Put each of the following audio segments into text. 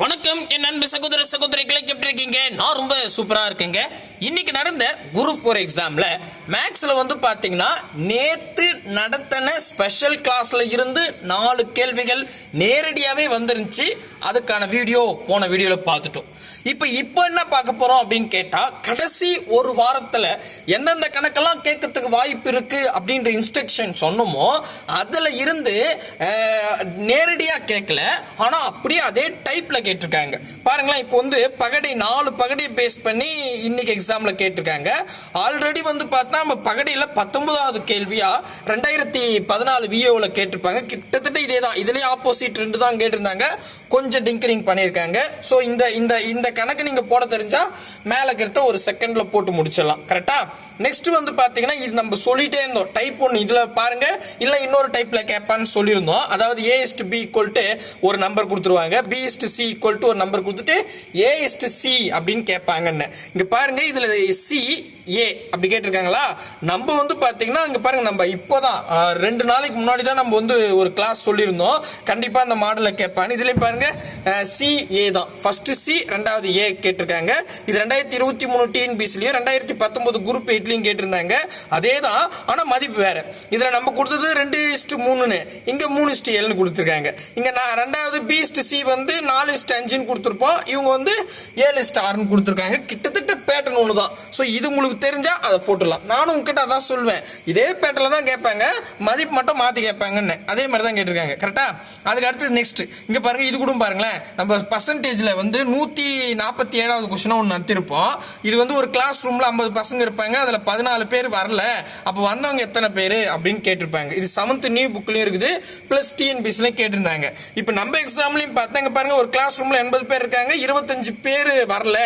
வணக்கம் என் அன்பு சகோதர சகோதரிகளை எப்படி இருக்கீங்க? நான் ரொம்ப சூப்பரா இருக்கேங்க. இன்னைக்கு நடந்த குரூப் ஃபோர் எக்ஸாம்ல மேக்ஸ்ல வந்து பாத்தீங்கன்னா நேத்து நடத்தின ஸ்பெஷல் கிளாஸ்ல இருந்து நாலு கேள்விகள் நேரடியாவே வந்துருந்துச்சு. அதுக்கான வீடியோ போன வீடியோல பார்த்துட்டோம். இப்போ இப்போ என்ன பார்க்க போகிறோம் அப்படின்னு கேட்டால் கடைசி ஒரு வாரத்தில் எந்தெந்த கணக்கெல்லாம் கேட்கறதுக்கு வாய்ப்பு இருக்குது அப்படின்ற இன்ஸ்ட்ரக்ஷன் சொன்னோமோ அதில் இருந்து நேரடியாக கேட்கல. ஆனால் அப்படியே அதே டைப்பில் கேட்டிருக்காங்க. பாருங்களேன் இப்போ வந்து பகடை நாலு பகடையை பேஸ் பண்ணி இன்னைக்கு எக்ஸாமில் கேட்டிருக்காங்க. ஆல்ரெடி வந்து பார்த்தா நம்ம பகடையில் பத்தொன்பதாவது கேள்வியாக ரெண்டாயிரத்தி பதினாலு விஓவில் கேட்டிருப்பாங்க. கிட்டத்தட்ட இதே தான் இதுலேயே ஆப்போசிட் ரெண்டு தான் கேட்டிருந்தாங்க. கொஞ்சம் டிங்கரிங் பண்ணியிருக்காங்க. ஸோ இந்த இந்த இந்த கணக்கு நீங்க போட தெரிஞ்சா மேல கிட்ட ஒரு செகண்ட்ல போட்டு முடிச்சிடலாம். கரெக்டா நெக்ஸ்ட் வந்து பார்த்தீங்கன்னா இது நம்ம சொல்லிட்டே இருந்தோம். டைப் ஒன்று இதில் பாருங்க. இல்லை இன்னொரு டைப்பில் கேட்பான்னு சொல்லியிருந்தோம். அதாவது A is to B equal ஒரு நம்பர் கொடுத்துருவாங்க. B is to C equal ஒரு நம்பர் கொடுத்துட்டு ஏ இஸ்ட் சி அப்படின்னு கேட்பாங்கன்னு இங்கே பாருங்க இதில் சி ஏ அப்படி கேட்டிருக்காங்களா? நம்ம வந்து பார்த்தீங்கன்னா அங்கே பாருங்க நம்ம இப்போதான் தான் ரெண்டு நாளைக்கு முன்னாடி தான் நம்ம வந்து ஒரு கிளாஸ் சொல்லியிருந்தோம். கண்டிப்பாக அந்த மாடலை கேட்பாங்க இதுலேயும் பாருங்க சி ஏ தான். ஃபர்ஸ்ட் சி ரெண்டாவது ஏ கேட்டிருக்காங்க. இது ரெண்டாயிரத்தி இருபத்தி மூணு டிஎன்பிசிலையும் ரெண்டாயிரத்தி பத்தொன்பது குரூப் எயிட்லையும் கேட்டிருந்தாங்க. அதே தான் ஆனா மதிப்பு வேற. இதில் நம்ம கொடுத்தது ரெண்டு இஸ்ட் மூணுன்னு. இங்க மூணு இஸ்ட்டு ஏழுன்னு கொடுத்துருக்காங்க. இங்க நான் ரெண்டாவது பி இஸ்ட்டு சி வந்து நாலு இஸ்ட் அஞ்சுன்னு கொடுத்துருப்போம். இவங்க வந்து ஏழு இஸ்ட் ஆறுன்னு கொடுத்துருக்காங்க. கிட்டத்தட்ட பேட்டர்ன் ஒன்று தான் ஸோ இது உங்களுக்கு தெரிஞ்சா அதை போட்டுடலாம். நானும் உங்ககிட்ட அதான் சொல்வேன். இதே பேட்டர்ல தான் கேட்பாங்க. மதிப்பு மட்டும் மாற்றி கேட்பாங்கன்னு. அதே மாதிரி தான் கேட்டிருக்காங்க. கரெக்டாக அதுக்கு அடுத்து நெக்ஸ்ட் இங்க பாருங்க இது கூட பாருங்களேன். நம்ம பர்சன்டேஜில் வந்து நூற்றி நாற்பத்தி ஏழாவது கொஸ்டினா ஒன்று நடத்திருப்போம் இது வந்து ஒரு கிளாஸ் ரூமில் ஐம்பது பசங்க இருப்பாங்க. அதில் பதினாலு பேர் வரல. அப்போ வந்தவங்க எத்தனை பேர் அப்படின்னு கேட்டிருப்பாங்க. இது செவன்த் நியூ புக்லயும் இருக்குது. ப்ளஸ் டிஎன்பிசிலையும் கேட்டிருந்தாங்க. இப்போ நம்ம எக்ஸாம்லயும் பார்த்தா இங்க பாருங்க ஒரு கிளாஸ் ரூம்ல எண்பது பேர் இருக்காங்க. இருபத்தஞ்சு பேர் வரல.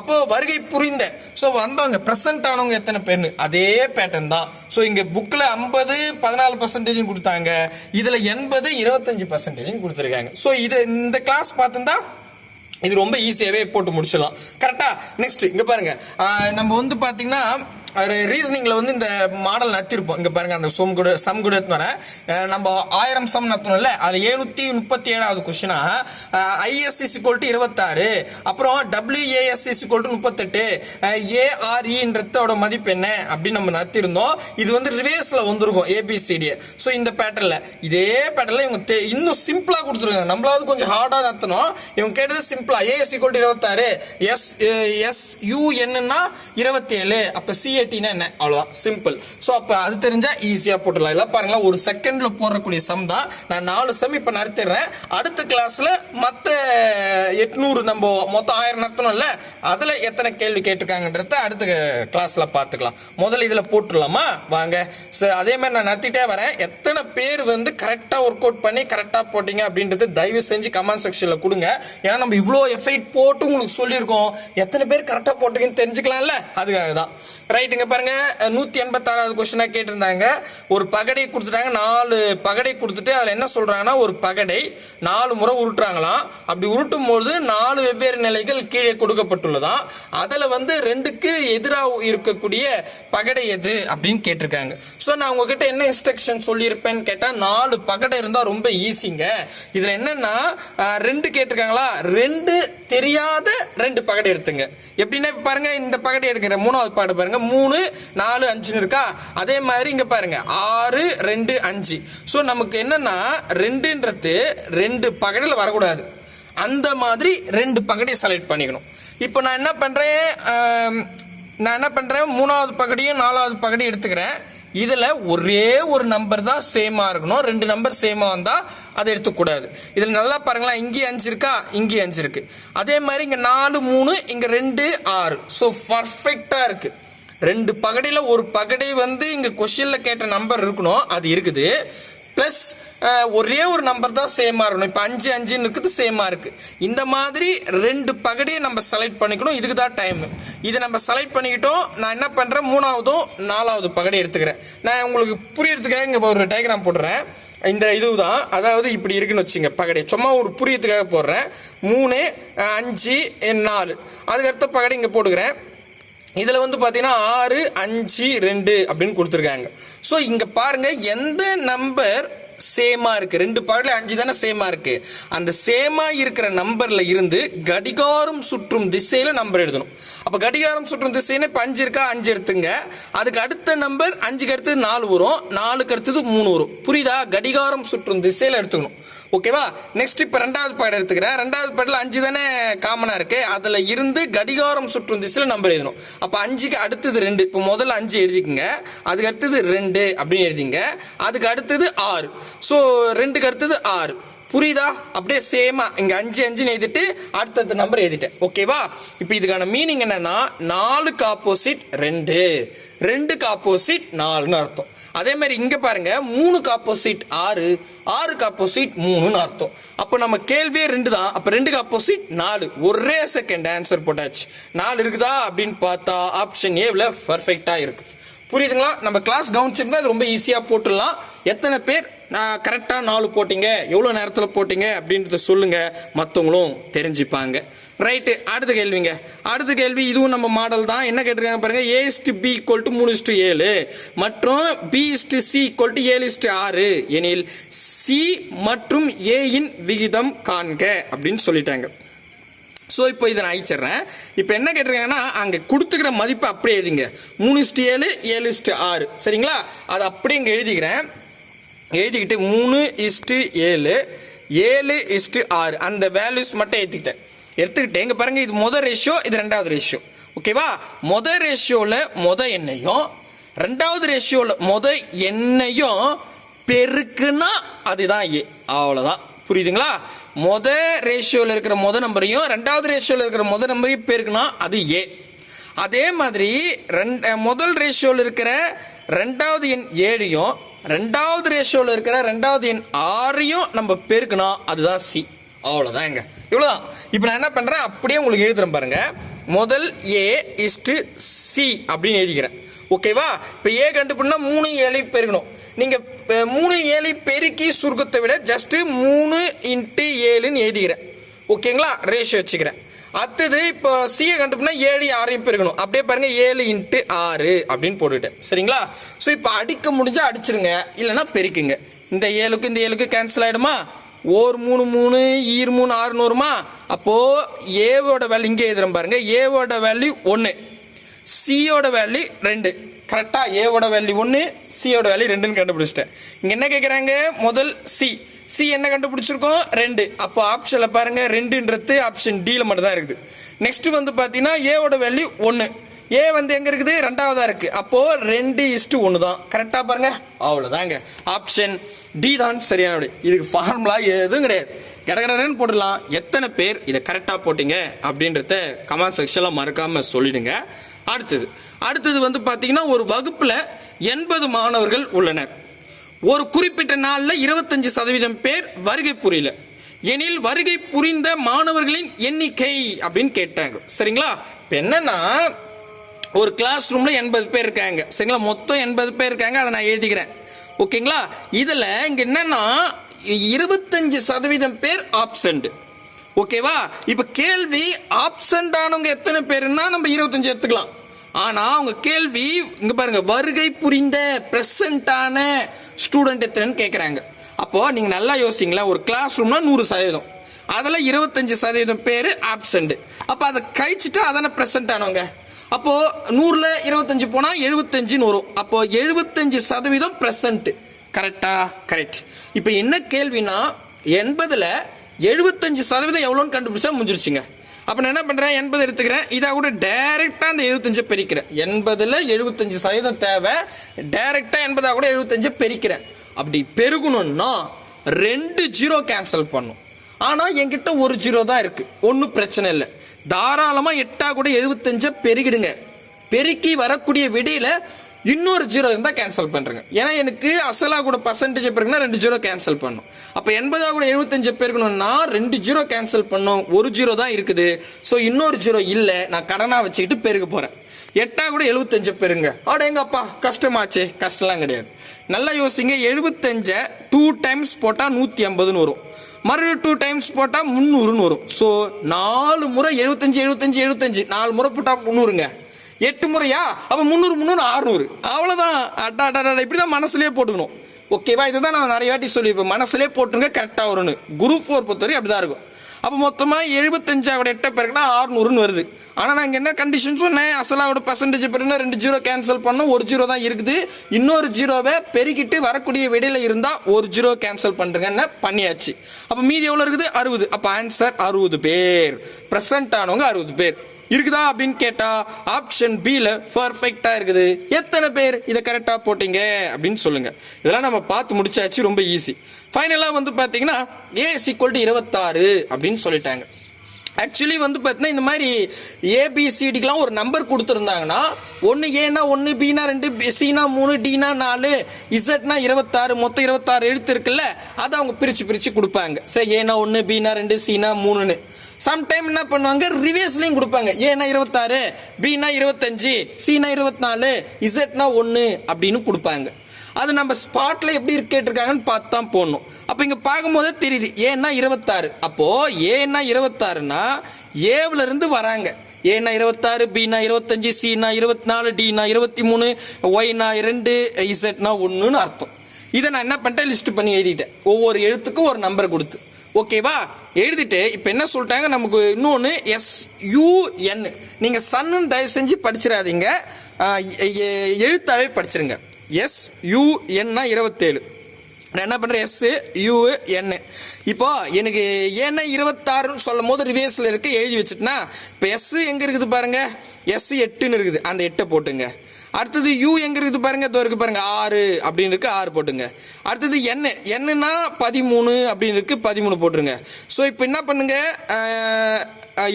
அப்போ வருகை புரிந்த. ஸோ வந்தவங்க ப்ரெசென்ட் ஆனவங்க எத்தனை பேர்னு? அதே பேட்டர்ன் தான். ஸோ இங்க புக்கில் ஐம்பது பதினாலு பர்சன்டேஜும் கொடுத்தாங்க. இதுல எண்பது இருபத்தஞ்சு பர்சன்டேஜும் கொடுத்துருக்காங்க. ஸோ இது இந்த கிளாஸ் பார்த்துருந்தா இது ரொம்ப ஈஸியாகவே போட்டு முடிச்சிடலாம். கரெக்டா நெக்ஸ்ட் இங்க பாருங்க. நம்ம வந்து பார்த்தீங்கன்னா பாத்தீங்கன்னா ரீசனிங்கில் வந்து இந்த மாடல் நத்திருப்போம் இங்கே பாருங்க அந்த சம் குடு சம் குடு எடுத்துன்னு நம்ம ஆயிரம் சம் நத்தணும்ல அது ஏழ்நூற்றி முப்பத்தி ஏழாவது கொஷினா ஐஎஸ் இஸ் டு இருபத்தாறு. அப்புறம் டபிள்யூஏஎஸ் இஸ் ஈக்குவல் டு முப்பத்தெட்டு. ஏஆர்இன்றதோட மதிப்பு என்ன? அப்படின்னு நம்ம நத்திருந்தோம் இது வந்து ரிவேர்ஸ்ல வந்திருக்கும் ஏபிசிடி ஸோ இந்த பேட்டர்னில் இதே பேட்டர்னில் இவங்க தெ- இன்னும் சிம்பிளாக கொடுத்துருக்காங்க. நம்மளாவது கொஞ்சம் ஹார்டாக நத்தணும் இவங்க கேட்டது சிம்பிளாக ஏஎஸ் கோல்ட்டு டு இருபத்தாறு. எஸ் எஸ் யூஎன்னா இருபத்தேழு. சிஏ என்ன? அவ்வளோதான் சிம்பிள் ஸோ அப்ப அது தெரிஞ்சா ஈஸியா போட்டுடலாம். இல்லை பாருங்களா ஒரு செகண்ட்ல போடக்கூடிய சம் தான். நான் நாலு சம் இப்போ நடத்திடுறேன் அடுத்த கிளாஸ்ல மத்த எட்நூறு நம்ம மொத்தம் ஆயிரம் நடத்தணும் இல்லை அதுல எத்தனை கேள்வி கேட்டிருக்காங்கன்றத அடுத்த கிளாஸ்ல பாத்துக்கலாம். முதல்ல இதுல போட்டுடலாமா? வாங்க. சரி அதே மாதிரி நான் நடத்திட்டே வரேன். எத்தனை பேர் வந்து கரெக்டா ஒர்க் அவுட் பண்ணி கரெக்டா போட்டீங்க அப்படின்றது தயவு செஞ்சு கமெண்ட் செக்ஷன்ல கொடுங்க. ஏன்னா நம்ம இவ்வளோ எஃபைட் போட்டு உங்களுக்கு சொல்லியிருக்கோம். எத்தனை பேர் கரெக்டா போட்டீங்கன்னு தெரிஞ்சுக்கலாம்ல? அதுக்காக தான் ரைட் ரைட்டுங்க பாருங்க. நூத்தி எண்பத்தாறாவது கொஸ்டினா கேட்டிருந்தாங்க. ஒரு பகடை கொடுத்துட்டாங்க. நாலு பகடை கொடுத்துட்டு அதுல என்ன சொல்றாங்கன்னா ஒரு பகடை நாலு முறை உருட்டுறாங்களாம். அப்படி உருட்டும் போது நாலு வெவ்வேறு நிலைகள் கீழே கொடுக்கப்பட்டுள்ளதாம். அதுல வந்து ரெண்டுக்கு எதிராக இருக்கக்கூடிய பகடை எது அப்படின்னு கேட்டிருக்காங்க. ஸோ நான் உங்ககிட்ட என்ன இன்ஸ்ட்ரக்ஷன் சொல்லியிருப்பேன்னு கேட்டா நாலு பகடை இருந்தா ரொம்ப ஈஸிங்க இதுல என்னன்னா ரெண்டு கேட்டிருக்காங்களா? ரெண்டு தெரியாத ரெண்டு பகடை எடுத்துங்க. எப்படின்னா பாருங்க இந்த பகடை எடுக்கிற மூணாவது பாடு பாருங்க. மூணு மூணு நாலு அஞ்சுன்னு இருக்கா? அதே மாதிரி இங்க பாருங்க. ஆறு ரெண்டு அஞ்சு. ஸோ நமக்கு என்னன்னா ரெண்டுன்றது ரெண்டு பகடில் வரக்கூடாது. அந்த மாதிரி ரெண்டு பகடியை செலக்ட் பண்ணிக்கணும். இப்போ நான் என்ன பண்றேன்? நான் என்ன பண்றேன்? மூணாவது பகடியும் நாலாவது பகடியும் எடுத்துக்கிறேன். இதில் ஒரே ஒரு நம்பர் தான் சேமாக இருக்கணும். ரெண்டு நம்பர் சேமாக வந்தால் அதை எடுத்துக்கூடாது இதில் நல்லா பாருங்களேன். இங்கேயும் அஞ்சு இருக்கா? இங்கேயும் அஞ்சு இருக்கு. அதே மாதிரி இங்கே நாலு மூணு இங்கே ரெண்டு ஆறு. ஸோ பர்ஃபெக்டாக இருக்குது ரெண்டு பகடையில் ஒரு பகடை வந்து இங்கே கொஷினில் கேட்ட நம்பர் இருக்கணும். அது இருக்குது. ப்ளஸ் ஒரே ஒரு நம்பர் தான் சேமாக இருக்கணும். இப்போ அஞ்சு அஞ்சுன்னு இருக்குது சேமாக இருக்குது இந்த மாதிரி ரெண்டு பகடியை நம்ம செலக்ட் பண்ணிக்கணும். இதுக்கு தான் டைம் இதை நம்ம செலக்ட் பண்ணிக்கிட்டோம். நான் என்ன பண்ணுறேன் மூணாவதும் நாலாவது பகடை எடுத்துக்கிறேன். நான் உங்களுக்கு புரியறதுக்காக இங்கே ஒரு டயக்ராம் போடுறேன் இந்த இதுதான் அதாவது இப்படி இருக்குன்னு வச்சுங்க பகடை. சும்மா ஒரு புரியத்துக்காக போடுறேன். மூணு அஞ்சு நாலு. அதுக்கடுத்த பகடை இங்கே போட்டுக்கிறேன். இதில் வந்து பார்த்தீங்கன்னா ஆறு அஞ்சு ரெண்டு அப்படின்னு கொடுத்துருக்காங்க. ஸோ இங்கே பாருங்க எந்த நம்பர் சேமா இருக்கு? ரெண்டு பாடல அஞ்சு தானே சேமா இருக்கு. அந்த சேமா இருக்கிற நம்பர்ல இருந்து கடிகாரம் சுற்றும் திசையில நம்பர் எழுதணும். அப்ப கடிகாரம் சுற்றும் திசைன்னு இப்ப அஞ்சு இருக்கா? அஞ்சு எடுத்துங்க. அதுக்கு அடுத்த நம்பர் அஞ்சுக்கு அடுத்தது நாலு வரும். நாலுக்கு அடுத்தது மூணு வரும். புரியுதா? கடிகாரம் சுற்றும் திசையில எடுத்துக்கணும். ஓகேவா? நெக்ஸ்ட் இப்போ ரெண்டாவது பாடம் எடுத்துக்கிறேன். ரெண்டாவது பாடல அஞ்சு தானே காமனாக இருக்குது அதில் இருந்து கடிகாரம் சுற்றும் திசையில் நம்பர் எழுதணும். அப்போ அஞ்சுக்கு அடுத்தது ரெண்டு. இப்போ முதல்ல அஞ்சு எழுதிக்கங்க. அதுக்கு அடுத்தது ரெண்டு அப்படின்னு எழுதிங்க. அதுக்கு அடுத்தது ஆறு. ஸோ ரெண்டுக்கு அடுத்தது ஆறு. புரியுதா? அப்படியே சேமா இங்க அஞ்சு அஞ்சுன்னு எழுதிட்டு அடுத்தடுத்த நம்பர் எழுதிட்டேன். ஓகேவா? இப்போ இதுக்கான மீனிங் என்னன்னா நாலுக்கு ஆப்போசிட் ரெண்டு. ரெண்டுக்கு ஆப்போசிட் நாலுன்னு அர்த்தம். அதே மாதிரி இங்கே பாருங்க மூணுக்கு ஆப்போசிட் ஆறு ஆறுக்கு ஆப்போசிட் மூணுன்னு அர்த்தம். அப்போ நம்ம கேள்வியே ரெண்டு தான். அப்போ ரெண்டுக்கு ஆப்போசிட் நாலு. ஒரே செகண்ட் ஆன்சர் போட்டாச்சு. நாலு இருக்குதா அப்படின்னு பார்த்தா ஆப்ஷன் ஏவில் பர்ஃபெக்டாக இருக்குது புரியுதுங்களா? நம்ம கிளாஸ் கவனிச்சிருந்தா அது ரொம்ப ஈஸியாக போட்டுடலாம். எத்தனை பேர் நான் கரெக்டாக நாலு போட்டீங்க எவ்வளோ நேரத்தில் போட்டீங்க? அப்படின்றத சொல்லுங்க. மற்றவங்களும் தெரிஞ்சுப்பாங்க. ரைட்டு அடுத்த கேள்விங்க. அடுத்த கேள்வி இதுவும் நம்ம மாடல் தான். என்ன கேட்டிருக்காங்க பாருங்க A is to B equal to மூணு இஸ்டு ஏழு. மற்றும் B is to C equal to ஏழு இஸ்டு ஆறு. எனில் சி மற்றும் ஏயின் விகிதம் காண்க அப்படின்னு சொல்லிட்டாங்க. ஸோ இப்போ இதை நான் அழிச்சிடுறேன். இப்போ என்ன கேட்டிருக்காங்கன்னா அங்கே கொடுத்துக்கிற மதிப்பு அப்படியே எழுதிங்க. மூணு இஸ்ட்டு ஏழு ஏழு இஸ்ட்டு ஆறு. சரிங்களா? அதை அப்படியே இங்கே எழுதிக்கிறேன். எழுதிக்கிட்டு மூணு இஸ்ட்டு ஏழு ஏழு இஸ்ட்டு ஆறு. அந்த வேல்யூஸ் மட்டும் ஏற்றிக்கிட்டேன் எடுத்துக்கிட்டேன். இங்கே பாருங்கள் இது மொதல் ரேஷியோ இது ரெண்டாவது ரேஷியோ ஓகேவா மொதல் ரேஷியோவில் முத எண்ணையும் ரெண்டாவது ரேஷியோவில் முத எண்ணையும் பெருக்குன்னா அதுதான் ஏ அவ்வளோதான் புரியுதுங்களா? மொத ரேஷியோவில் இருக்கிற மொத நம்பரையும் ரெண்டாவது ரேஷியோவில் இருக்கிற மொத நம்பரையும் பேருக்குனா அது ஏ அதே மாதிரி ரெண்டு முதல் ரேஷியோவில் இருக்கிற ரெண்டாவது எண் ஏழையும் ரெண்டாவது ரேஷியோவில் இருக்கிற ரெண்டாவது எண் ஆறையும் நம்ம பேருக்குனா அதுதான் சி அவ்வளோதான் எங்க. இவ்வளோதான் இப்போ நான் என்ன பண்ணுறேன் அப்படியே உங்களுக்கு எழுதுறேன் பாருங்க. முதல் ஏ இஸ்டு சி அப்படின்னு எழுதிக்கிறேன். ஓகேவா இப்போ ஏ கண்டுபிடினா மூணு ஏழையும் பெருக்கணும் நீங்கள் மூணு ஏழு பெருக்கி சுருக்கத்தை விட ஜஸ்ட்டு மூணு இன்ட்டு ஏழுன்னு எழுதிக்கிறேன். ஓகேங்களா? ரேஷியோ வச்சுக்கிறேன். அடுத்தது இப்போ சியை கண்டுபிடினா ஏழு ஆறையும் பெருக்கணும். அப்படியே பாருங்கள் ஏழு இன்ட்டு ஆறு அப்படின்னு போட்டுட்டேன் சரிங்களா? ஸோ இப்போ அடிக்க முடிஞ்சால் அடிச்சிருங்க இல்லைன்னா பெருக்குங்க. இந்த ஏழுக்கு இந்த ஏழுக்கு கேன்சல் ஆகிடுமா ஓர் மூணு மூணு ஈர் மூணு ஆறுன்னு வருமா? ஏவோட வேல்யூ இங்கே எழுதுறேன் பாருங்கள் ஏவோட வேல்யூ ஒன்று சியோட வேல்யூ ரெண்டு. கரெக்டாக ஏவோட வேல்யூ ஒன்று சியோட வேல்யூ ரெண்டுன்னு கண்டுபிடிச்சிட்டேன். இங்கே என்ன கேட்குறாங்க முதல் சி சி என்ன கண்டுபிடிச்சிருக்கோம்? ரெண்டு. அப்போ ஆப்ஷனில் பாருங்கள் ரெண்டுன்றது ஆப்ஷன் டியில் மட்டும் தான் இருக்குது. நெக்ஸ்ட் வந்து பார்த்தீங்கன்னா ஏவோட வேல்யூ ஒன்று ஏ வந்து எங்கே இருக்குது? ரெண்டாவதாக இருக்குது அப்போது ரெண்டு இஸ்டு ஒன்று தான் கரெக்டாக பாருங்கள் அவ்வளோதாங்க ஆப்ஷன் டி தான் சரியான விடை இதுக்கு ஃபார்முலா எதுவும் கிடையாது. கடகடன்னு போடலாம் எத்தனை பேர் இதை கரெக்டாக போட்டிங்க? அப்படின்றத கமெண்ட் செக்ஷனில் மறக்காமல் சொல்லிடுங்க. அடுத்தது அடுத்தது வந்து பார்த்தீங்கன்னா ஒரு வகுப்பில் எண்பது மாணவர்கள் உள்ளனர். ஒரு குறிப்பிட்ட நாளில் இருபத்தஞ்சு சதவீதம் பேர் வருகை புரியல. எனில் வருகை புரிந்த மாணவர்களின் எண்ணிக்கை அப்படின்னு கேட்டாங்க. சரிங்களா? இப்போ என்னன்னா ஒரு கிளாஸ் ரூம்ல எண்பது பேர் இருக்காங்க. சரிங்களா? மொத்தம் எண்பது பேர் இருக்காங்க. அதை நான் எழுதிக்கிறேன். ஓகேங்களா? இதில் இங்கே என்னன்னா இருபத்தஞ்சு சதவீதம் பேர் ஆப்சண்ட் ஓகேவா? இப்போ கேள்வி ஆப்சண்ட் ஆனவங்க எத்தனை பேருன்னா நம்ம இருபத்தஞ்சு எடுத்துக்கலாம். ஆனால் அவங்க கேள்வி இங்கே பாருங்கள் வருகை புரிந்த பிரசன்டான ஸ்டூடெண்ட் எத்தனைன்னு கேட்குறாங்க அப்போது நீங்கள் நல்லா யோசிங்களா ஒரு கிளாஸ் ரூம்னா நூறு சதவீதம். அதில் இருபத்தஞ்சி சதவீதம் பேர் ஆப்சண்ட்டு அப்போ அதை கழிச்சுட்டு அதான பிரசன்ட் ஆனவங்க? அப்போது நூறில் இருபத்தஞ்சு போனால் எழுபத்தஞ்சின்னு வரும். அப்போது எழுபத்தஞ்சு சதவீதம் ப்ரெசண்ட்டு கரெக்டா கரெக்ட் இப்போ என்ன கேள்வினா எண்பதில் எழுபத்தஞ்சு சதவீதம் எவ்வளோன்னு கண்டுபிடிச்சா முடிஞ்சிருச்சுங்க. அப்போ நான் என்ன பண்றேன்? எண்பது எடுத்துக்கிறேன். இதை கூட டைரக்டா அந்த எழுபத்தஞ்சு பெருக்கிறேன். எண்பதுல எழுபத்தஞ்சு சதவீதம் தேவை. டைரக்டா எண்பதா கூட எழுபத்தஞ்சு பெருக்கிறேன். அப்படி பெருகணும்னா ரெண்டு ஜீரோ கேன்சல் பண்ணும். ஆனா என்கிட்ட ஒரு ஜீரோ தான் இருக்கு. ஒன்றும் பிரச்சனை இல்லை. தாராளமா எட்டா கூட எழுபத்தஞ்ச பெருகிடுங்க. பெருக்கி வரக்கூடிய விடையில இன்னொரு ஜீரோ இருந்தால் கேன்சல் பண்ணுறங்க ஏன்னா எனக்கு அசலாக கூட பர்சன்டேஜ் பெருக்குனா ரெண்டு ஜீரோ கேன்சல் பண்ணும். அப்போ எண்பதாக கூட எழுபத்தஞ்சு பேருக்கணும்னா ரெண்டு ஜீரோ கேன்சல் பண்ணும். ஒரு ஜீரோ தான் இருக்குது. ஸோ இன்னொரு ஜீரோ இல்லை. நான் கடனாக வச்சுக்கிட்டு பேருக்கு போகிறேன் எட்டாக கூட எழுபத்தஞ்சு பேருங்க. அட எங்கப்பா? கஷ்டமாச்சே. கஷ்டம்லாம் கிடையாது. நல்லா யோசிங்க. எழுபத்தஞ்சை டூ டைம்ஸ் போட்டால் நூற்றி ஐம்பதுன்னு வரும். மறுபடியும் டூ டைம்ஸ் போட்டால் முந்நூறுன்னு வரும். ஸோ நாலு முறை எழுபத்தஞ்சு எழுபத்தஞ்சு எழுபத்தஞ்சு நாலு முறை போட்டால் முந்நூறுங்க. எட்டு முறையா? அப்போ முந்நூறு முந்நூறு ஆறுநூறு அவ்வளோதான் அட்டா அட்டா இப்படி தான் மனசுலேயே போட்டுக்கணும். ஓகேவா இதுதான் நான் நிறைய வாட்டி சொல்லியிருப்பேன். மனசுலேயே போட்டுருங்க கரெக்டாக வரும்னு. குரூப் ஃபோர் பொறுத்தவரை அப்படி தான் இருக்கும். அப்போ மொத்தமாக எழுபத்தஞ்சாவோட எட்ட பேருக்குனா ஆறுநூறுன்னு வருது. ஆனால் நான் இங்கே என்ன கண்டிஷன் சொன்னேன்? அசலாவோட பர்சன்டேஜ் பெருனா ரெண்டு ஜீரோ கேன்சல் பண்ணோம் ஒரு ஜீரோ தான் இருக்குது. இன்னொரு ஜீரோவை பெருக்கிட்டு வரக்கூடிய விடையில் இருந்தால் ஒரு ஜீரோ கேன்சல் பண்ணுறேங்கன்னு பண்ணியாச்சு. அப்போ மீதி எவ்வளோ இருக்குது? அறுபது. அப்போ ஆன்சர் அறுபது பேர். ப்ரெசன்ட் ஆனவங்க அறுபது பேர். இருக்குதா அப்படின்னு கேட்டா ஆப்ஷன் பில பர்ஃபெக்டா இருக்குது. எத்தனை பேர் இதை கரெக்டா போட்டீங்க அப்படின்னு சொல்லுங்க. இதெல்லாம் நம்ம பார்த்து முடிச்சாச்சு ரொம்ப ஈஸி ஃபைனலா வந்து பாத்தீங்கன்னா ஏ ஈக்குவல் டு இருபத்தாறு அப்படின்னு சொல்லிட்டாங்க. ஆக்சுவலி வந்து பார்த்தீங்கன்னா இந்த மாதிரி ஏபிசிடிக்கெலாம் ஒரு நம்பர் கொடுத்துருந்தாங்கன்னா ஒன்று ஏனா ஒன்று பினா ரெண்டு சினா மூணு டினா நாலு இசட்னா இருபத்தாறு மொத்தம் இருபத்தாறு எழுத்து இருக்குல்ல அதை அவங்க பிரித்து பிரித்து கொடுப்பாங்க. சரி ஏனா ஒன்று பினா ரெண்டு சினா மூணுன்னு. சம்டைம் என்ன பண்ணுவாங்க? ரிவேஸ்லையும் கொடுப்பாங்க. ஏனா இருபத்தாறு பினா இருபத்தஞ்சு சினா இருபத்தி நாலு இசட்னா ஒன்று அப்படின்னு கொடுப்பாங்க. அது நம்ம ஸ்பாட்ல எப்படி கேட்டிருக்காங்கன்னு பார்த்து தான் போடணும். அப்போ இங்கே பார்க்கும்போதே தெரியுது. ஏன்னா இருபத்தாறு. அப்போது ஏன்னா இருபத்தாறுனா ஏவுலேருந்து வராங்க. ஏனா இருபத்தாறு பினா இருபத்தஞ்சு சினா இருபத்தி நாலு டினா இருபத்தி மூணு ஒய்னா ரெண்டு இசட்னா ஒன்றுன்னு அர்த்தம். இதை நான் என்ன பண்ணிட்டேன்? லிஸ்ட் பண்ணி எழுதிட்டேன். ஒவ்வொரு எழுத்துக்கும் ஒரு நம்பர் கொடுத்து. ஓகேவா எழுதிட்டு இப்போ என்ன சொல்லிட்டாங்க? நமக்கு இன்னொன்று எஸ் யூஎன் நீங்கள் சன்னு தயவு செஞ்சு படிச்சிடாதீங்க. எழுத்தாவே படிச்சிருங்க. எஸ் யூஎன்னா இருபத்தேழு. நான் என்ன பண்ணுறேன் எஸ் யூ என்னு இப்போ எனக்கு ஏன்னா இருபத்தாறுன்னு சொல்லும் போது ரிவேஸில் இருக்க எழுதி வச்சுட்டுனா இப்போ எஸ் எங்கே இருக்குது பாருங்க? எஸ் எட்டுன்னு இருக்குது. அந்த எட்டை போட்டுங்க. அடுத்தது யூ எங்க இருக்குது பாருங்க? இதோ இருக்கு பாருங்க. ஆறு அப்படின்னு இருக்கு. ஆறு போட்டுங்க. அடுத்தது என் என்னன்னா பதிமூணு அப்படின்னு இருக்கு. பதிமூணு போட்டுருங்க. ஸோ இப்போ என்ன பண்ணுங்க?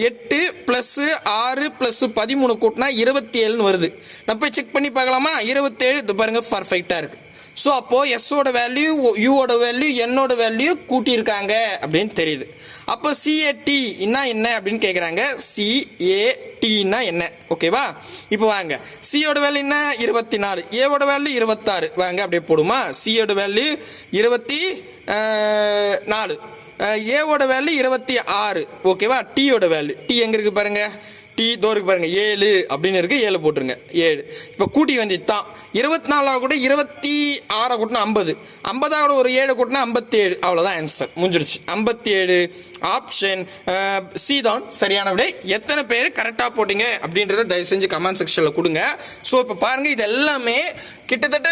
எட்டு ப்ளஸ் ஆறு ப்ளஸ் பதிமூணு கூட்டினா இருபத்தி ஏழுன்னு வருது. நான் போய் செக் பண்ணி பார்க்கலாமா? இருபத்தேழு. இது பாருங்க பர்ஃபெக்டாக இருக்குது ஸோ அப்போ எஸ்ஸோட வேல்யூ யூவோட வேல்யூ என்னோட வேல்யூ கூட்டியிருக்காங்க அப்படின்னு தெரியுது. அப்போ சிஏடி என்ன என்ன அப்படின்னு கேட்குறாங்க சிஏடின்னா என்ன? ஓகேவா இப்போ வாங்க. சியோட வேல்யூ என்ன? இருபத்தி நாலு ஏவோட வேல்யூ இருபத்தாறு. வாங்க அப்படியே போடுமா? சியோட வேல்யூ இருபத்தி நாலு. ஏவோட வேல்யூ இருபத்தி ஆறு. ஓகேவா டீயோட வேல்யூ டீ எங்கே இருக்கு பாருங்கள் டி தோருக்கு பாருங்க ஏழு அப்படின்னு இருக்கு ஏழு போட்டுருங்க. ஏழு. இப்போ கூட்டி வேண்டியது தான் இருபத்தி நாலாக கூட இருபத்தி ஆறாக கூட்டினா ஐம்பது. ஐம்பதாக கூட ஒரு ஏழு கூட்டினா ஐம்பத்தேழு. அவ்வளோதான் ஆன்சர் முடிஞ்சிருச்சு. ஐம்பத்தி ஏழு ஆப்ஷன் சி தான். சரியான விடை. எத்தனை பேர் கரெக்டாக போட்டிங்க அப்படின்றத தயவு செஞ்சு கமெண்ட் செக்ஷனில் கொடுங்க. ஸோ இப்போ பாருங்கள் இது எல்லாமே கிட்டத்தட்ட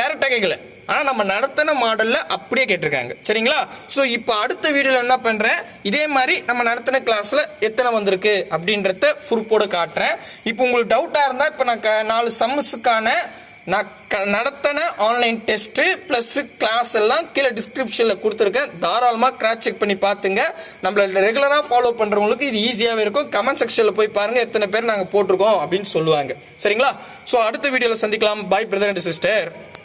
டைரெக்டாக கேட்கல ஆனால் நம்ம நடத்தின மாடலில் அப்படியே கேட்டிருக்காங்க. சரிங்களா? ஸோ இப்போ அடுத்த வீடியோவில் என்ன பண்ணுறேன் இதே மாதிரி நம்ம நடத்தின கிளாஸில் எத்தனை வந்திருக்கு அப்படின்றத ப்ரூஃபோட காட்டுறேன். இப்போ உங்களுக்கு டவுட்டாக இருந்தால் இப்போ நான் க- நாலு சம்ஸுக்கான நான் க நடத்தின ஆன்லைன் டெஸ்ட்டு ப்ளஸ்ஸு கிளாஸ் எல்லாம் கீழே டிஸ்கிரிப்ஷனில் கொடுத்துருக்கேன். தாராளமாக கிராஸ் செக் பண்ணி பார்த்துங்க நம்மள ரெகுலராக ஃபாலோ பண்ணுறவங்களுக்கு இது ஈஸியாகவே இருக்கும். கமெண்ட் செக்ஷனில் போய் பாருங்கள் எத்தனை பேர் நாங்கள் போட்டிருக்கோம் அப்படின்னு சொல்லுவாங்க. சரிங்களா? ஸோ அடுத்த வீடியோவில் சந்திக்கலாம். பாய் பிரதர் அண்ட் சிஸ்டர்